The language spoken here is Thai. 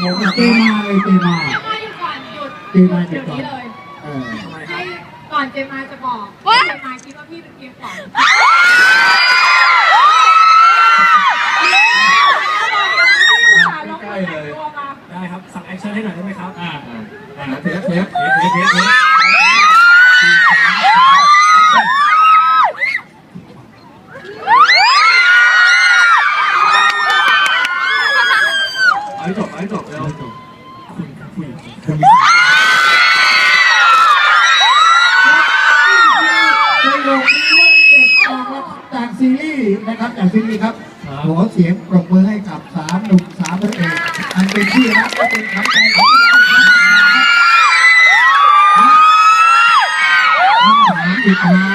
ผมเจมาเลยเจมาเจมาอยู่ก่อนหยุดเจมาหยุเดี๋ดยวก่อนนี้เลยเออให้ก่อนเจมาจะบอกเจมาคิดว่าพี่เป็นเพียงก่อนใกล้เลยได้ครับ สั่งแอคชั่นให้หน่อยได้ไหมครับ อ่าอ่าเทปเทปเทสเทสเทส จบเอาให้จบเร็วคุณครับผู้หญิงคุณประโยคนี้ว่าเด็ดออกมาจากซีรีส์นะครับจากซีรีส์ครับขอเสียงปรบมือให้กับสามหนุ่มสามพระเอกอันเป็นที่รักและเป็นขวัญใจของทุกท่านครับคำถามสุดท้าย